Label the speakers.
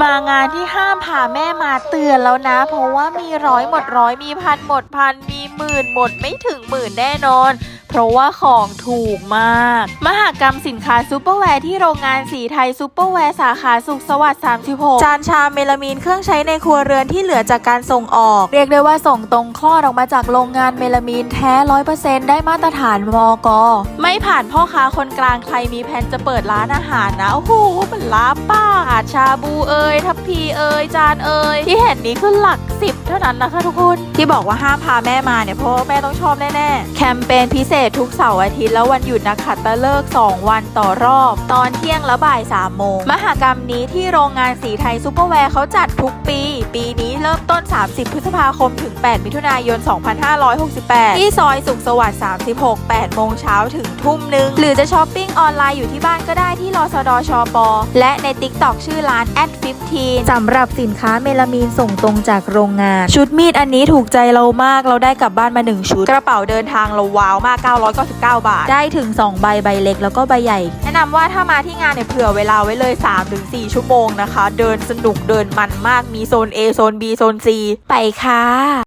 Speaker 1: มางานที่ห้ามพาแม่มาเตือนแล้วนะ เพราะว่ามีร้อยหมดร้อยมีพันหมดพันมีหมื่นหมดไม่ถึงหมื่นแน่นอน ราะว่าของถูกมาก มหากรรมสินค้าซูเปอร์แวร์ที่โรงงานสีไทยซูเปอร์แวร์สาขาสุขสวัสดิ์ 36 จานชามเมลามีนเครื่องใช้ในครัวเรือนที่เหลือจากการส่งออก เรียกได้ว่าส่งตรงคลอดออกมาจากโรงงานเมลามีนแท้ร้อยเปอร์เซ็นต์ได้มาตรฐานมอกไม่ผ่านพ่อค้าคนกลางใครมีแผนจะเปิดร้านอาหารนะโอ้โหมันล้าป้ากอาชาบูเอ่ยทัพพีเอ่ยจานเอ่ยที่เห็นนี้คือหลักสิบเท่านั้นนะคะทุกคนที่บอกว่าห้ามพาแม่มาเนี่ยเพราะว่าแม่ต้องชอบแน่ๆแคมเปญพิเศษทุกเสาร์อาทิตย์แล้ววันหยุดนักขัตฤกษ์2วันต่อรอบ ตอนเที่ยงและบ่าย3โมง มหากรรมนี้ที่โรงงานสีไทยซูเปอร์แวร์เขาจัดทุกปี ปีนี้ เริ่มต้น 30 พฤษภาคม ถึง 8 มิถุนายน 2568 ที่ซอยสุขสวัสดิ์ 36 8 โมงเช้าถึงทุ่มหนึ่งหรือจะช้อปปิ้งออนไลน์อยู่ที่บ้านก็ได้ที่รอสดชอปและใน TikTok ชื่อร้าน at 15สำหรับสินค้าเมลามีนส่งตรงจากโรงงาน ชุดมีดอันนี้ถูกใจเรามากเราได้กลับบ้านมา 1 ชุด กระเป๋าเดินทางเราว้าวมาก 999 บาท ได้ถึง 2 ใบใบเล็กแล้วก็ใบใหญ่ นะนำว่าถ้ามาที่งานเนี่ยเผื่อเวลาไว้เลย 3-4 ชั่วโมงนะคะ เดินสนุกเดินมันมากมีโซน A โซน B โซน C ไปค่ะ